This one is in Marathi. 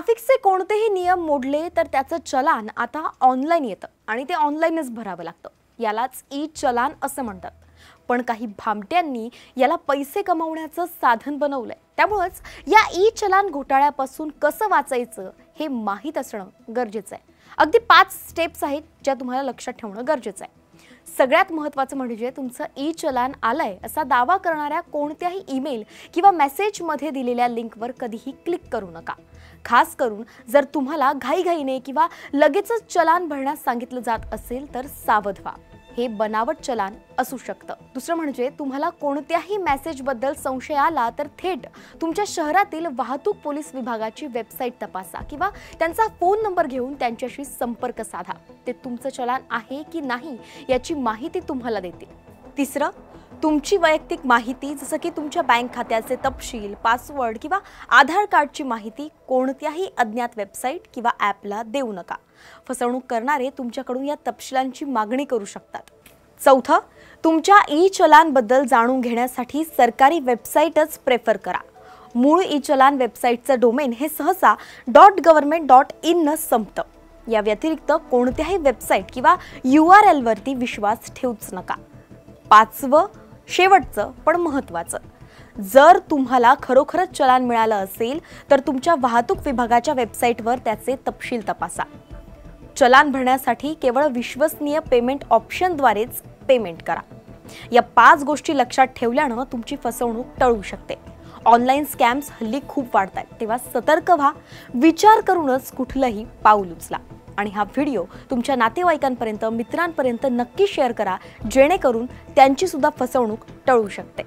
ट्रॅफिकचे कोणतेही नियम मोडले तर त्याचं चलान आता ऑनलाईन येतं आणि ते ऑनलाईनच भरावं लागतं. यालाच ई चलान असं म्हणतात. पण काही भामट्यांनी याला पैसे कमवण्याचं साधन बनवलंय. त्यामुळंच या ई चलान घोटाळ्यापासून कसं वाचायचं हे माहीत असणं गरजेचं आहे. अगदी पाच स्टेप्स आहेत ज्या तुम्हाला लक्षात ठेवणं गरजेचं आहे. सगळ्यात महत्त्वाचं म्हणजे तुमचं ई चलान आलंय असा दावा करणाऱ्या कोणत्याही ईमेल किंवा मेसेजमध्ये दिलेल्या लिंकवर कधीही क्लिक करू नका. खास करून जर तुम्हाला घाईघाईने किंवा लगेचच चलान भरण्यास सांगितलं जात असेल तर सावध व्हा. हे बनावट चलान असू शकतं. दुसरं म्हणजे तुम्हाला कोणत्याही मेसेजबद्दल संशय आला तर थेट तुमच्या शहरातील वाहतूक पोलीस विभागाची वेबसाईट तपासा किंवा त्यांचा फोन नंबर घेऊन त्यांच्याशी संपर्क साधा. ते तुमचं चलान आहे की नाही याची माहिती तुम्हाला देतील. तिसरं तुमची वैयक्तिक माहिती जसं की तुमच्या बँक खात्याचे तपशील पासवर्ड किंवा आधार कार्डची माहिती कोणत्याही अज्ञात वेबसाईट किंवा ॲपला देऊ नका. फसवणूक करणारे तुमच्याकडून या तपशिलांची मागणी करू शकतात. चौथं तुमच्या ई चलानबद्दल जाणून घेण्यासाठी सरकारी वेबसाईटच प्रेफर करा. मूळ ई चलान वेबसाईटचं डोमेन हे सहसा डॉट गव्हर्नमेंट डॉट इननं संपतं. या व्यतिरिक्त कोणत्याही वेबसाईट किंवा यू आर एलवरती विश्वास ठेवूच नका. पाचवं शेवटचं पण महत्त्वाचं जर तुम्हाला खरोखरच चलान मिळालं असेल तर तुमच्या वाहतूक विभागाच्या वेबसाईटवर त्याचे तपशील तपासा. चलान भरण्यासाठी केवळ विश्वसनीय पेमेंट ऑप्शनद्वारेच पेमेंट करा. या पाच गोष्टी लक्षात ठेवल्यानं तुमची फसवणूक टळू शकते. ऑनलाईन स्कॅम्स हल्ली खूप वाढत आहेत तेव्हा सतर्क व्हा. विचार करूनच कुठलंही पाऊल उचला. आणि हा व्हिडिओ तुमच्या नातेवाईकांपर्यंत मित्रांपर्यंत नक्की शेअर करा जेणेकरून त्यांचीसुद्धा फसवणूक टळू शकते.